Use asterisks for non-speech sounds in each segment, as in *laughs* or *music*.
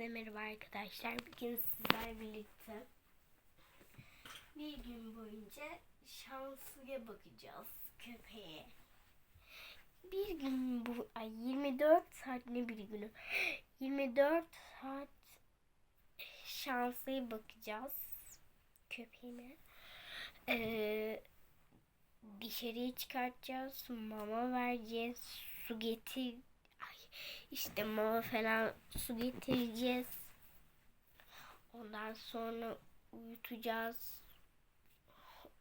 Hepinize merhaba arkadaşlar. Bugün sizler birlikte bir gün boyunca şanslıya bakacağız köpeğe. Bir gün bu ay 24 saat ne bir günü? 24 saat şanslıya bakacağız köpeğime. Ee, dışarıya çıkartacağız, mama vereceğiz, su getir, işte mama falan su getireceğiz. Ondan sonra uyutacağız.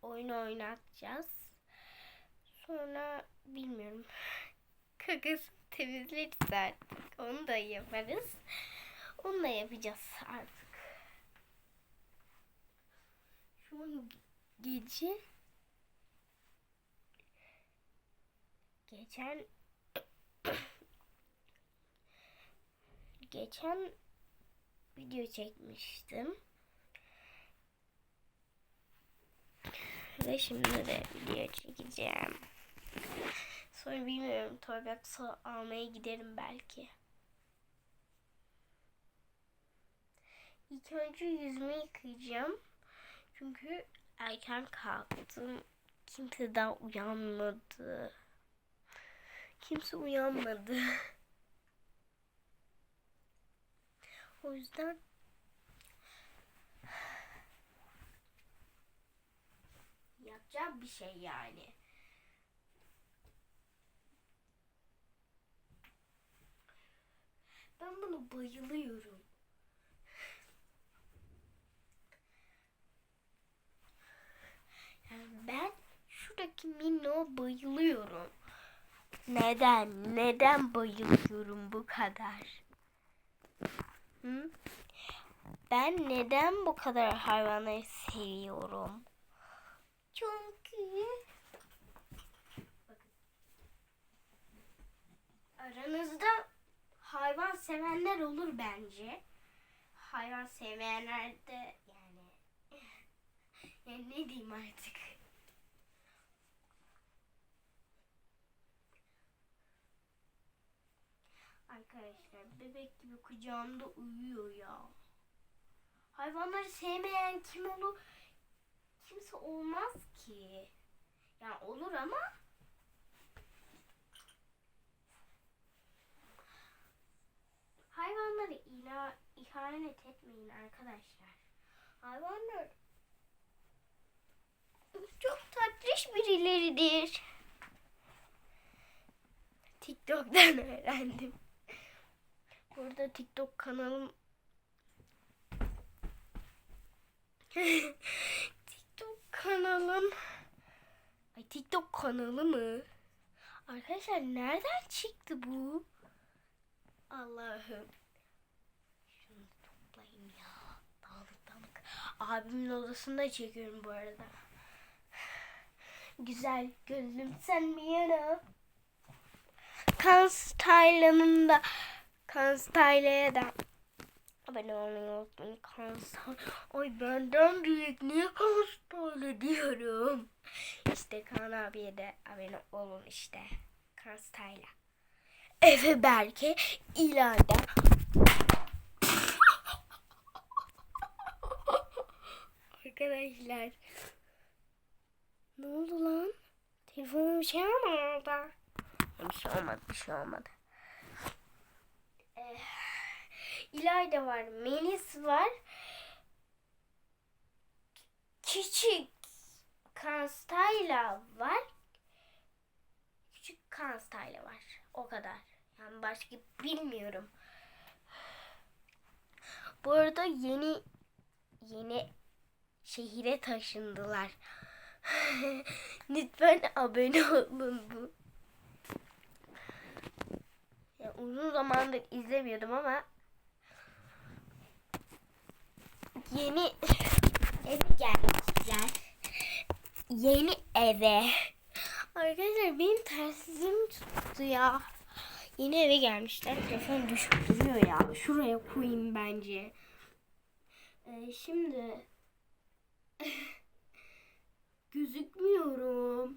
Oyun oynatacağız. Sonra bilmiyorum. *laughs* Kakası temizleriz artık. Onu da yaparız. Onu da yapacağız artık. Şu an gece geçen geçen video çekmiştim. Ve şimdi de video çekeceğim. Sonra bilmiyorum Toybox almaya giderim belki. İlk önce yüzümü yıkayacağım. Çünkü erken kalktım. Kimse daha uyanmadı. Kimse uyanmadı. *laughs* O yüzden yapacağım bir şey yani. Ben bunu bayılıyorum. Yani ben şuradaki minnoğa bayılıyorum. Neden? Neden bayılıyorum bu kadar? Ben neden bu kadar hayvanları seviyorum? Çünkü aranızda hayvan sevenler olur bence. Hayvan sevmeyenler de yani *laughs* yani ne diyeyim artık. Arkadaşlar bebek gibi kucağımda uyuyor ya. Hayvanları sevmeyen kim olur? Kimse olmaz ki. Yani olur ama hayvanları ila, ihanet etmeyin arkadaşlar. Hayvanlar çok tatlış birileridir. TikTok'tan öğrendim. Burada TikTok kanalım *laughs* TikTok kanalım Ay TikTok kanalı mı? Arkadaşlar nereden çıktı bu? Allah'ım. Şunu toplayayım ya. Dağılık dağılık. Abimin odasında çekiyorum bu arada. Güzel gözüm sen mi yana? Kan Style'ın da Kan Style'ye de abone olmayı unutmayın. Kan Style. Ay benden büyük niye Kan Style diyorum. İşte Kan abiye de abone olun işte. Kan Style'a. Efe Berke ileride. *laughs* Arkadaşlar. Ne oldu lan? Telefonum bir şey mi oldu? Bir şey olmadı, bir şey olmadı. Ee, İlayda var, Melis var. Küçük Kanstayla var. Küçük Kanstayla var. O kadar. Yani başka bilmiyorum. Bu arada yeni yeni şehire taşındılar. *laughs* Lütfen abone olun bu. Ya uzun zamandır izlemiyordum ama yeni *laughs* eve gelmişler. Yeni eve. Arkadaşlar benim tersizim tuttu ya. Yeni eve gelmişler. Telefon düşüp duruyor ya. Şuraya koyayım bence. Ee, şimdi *laughs* gözükmüyorum.